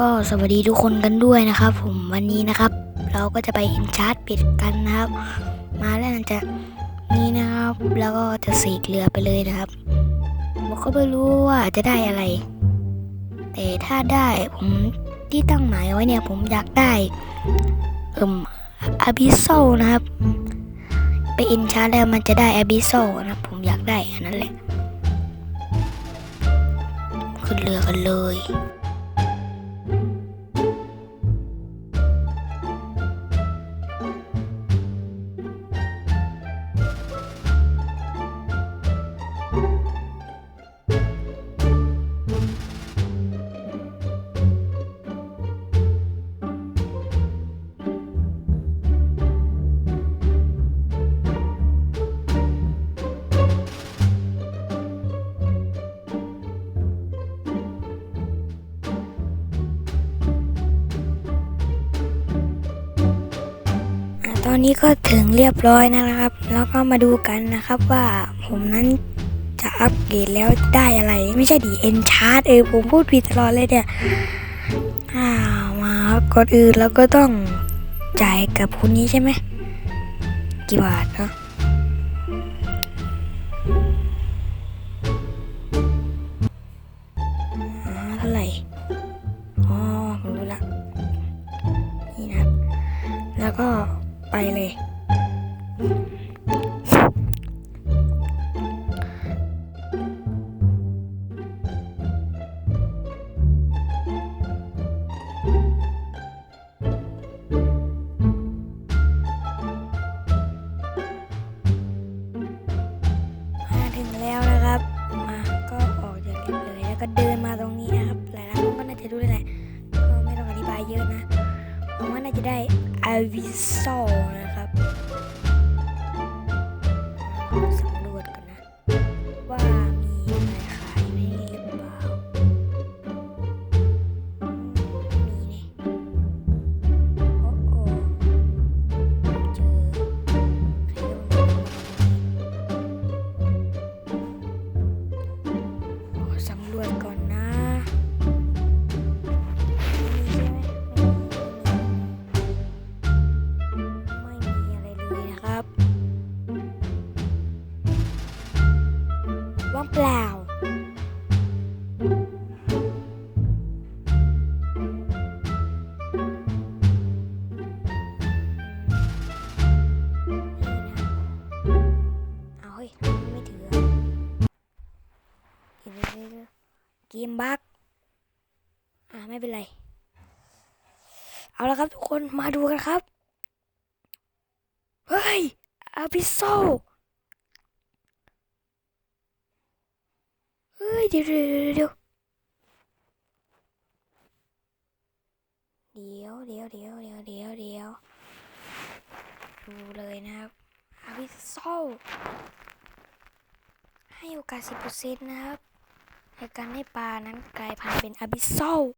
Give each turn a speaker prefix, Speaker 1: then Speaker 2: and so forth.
Speaker 1: ก็สวัสดีทุกคนกันด้วยนะครับ ผมวันนี้นะครับ เราก็จะไปอินชาร์จเป็ดกันนะครับ มาแล้วหลังจากนี้นะครับ แล้วก็จะสีกเรือไปเลยนะครับผมก็ไม่รู้ว่าจะได้อะไร แต่ถ้าได้ผมที่ตั้งหมายไว้เนี่ยผมอยากได้เอ่มอาบิโซนะครับ ไปอินชาร์จแล้วมันจะได้อาบิโซนะผมอยากได้อันนั้นแหละขึ้นเรือกันเลย อะตอนนี้ก็ถึงเรียบร้อยนะครับ แล้วก็มาดูกันนะครับว่าผมนั้นจะอัปเกรดแล้วได้อะไร ไม่ใช่ดีเอนชาร์เออผมพูดผิดตลอดเลยเนี่ยอ่ามาครับก่อนอื่นเราก็ต้องจ่ายกับคนนี้ใช่ไหมกี่บาทเนาะอ่าเท่าไหร่อ๋อผมรู้ละนี่นะแล้วก็ ไปเลย มาถึงแล้วนะครับ มาก็ออกจากลิฟต์เลยแล้วก็เดินมาตรงนี้นะครับ หลายๆคนก็น่าจะรู้เลยแหละ ก็ไม่ต้องอธิบายเยอะนะผมว่าน่าจะได้ วิโซนะครับ เปล่า เอาเฮ้ยไม่ถือเกมบั๊กอ่าไม่เป็นไร เอาละครับทุกคนมาดูกันครับ เฮ้ยอาบิโซ เดี๋ยวเดี๋ยวเดี๋ยวเดี๋ยวเดี๋ยวเดี๋ยวเดี๋ยวเดี๋ยวเดี๋ยวดูเลยนะครับอาวิโซให้โอกาสสิบเปอร์เซ็นต์นะครับในการให้ปลานั้นกลายพันธุ์เป็นอาบิโซ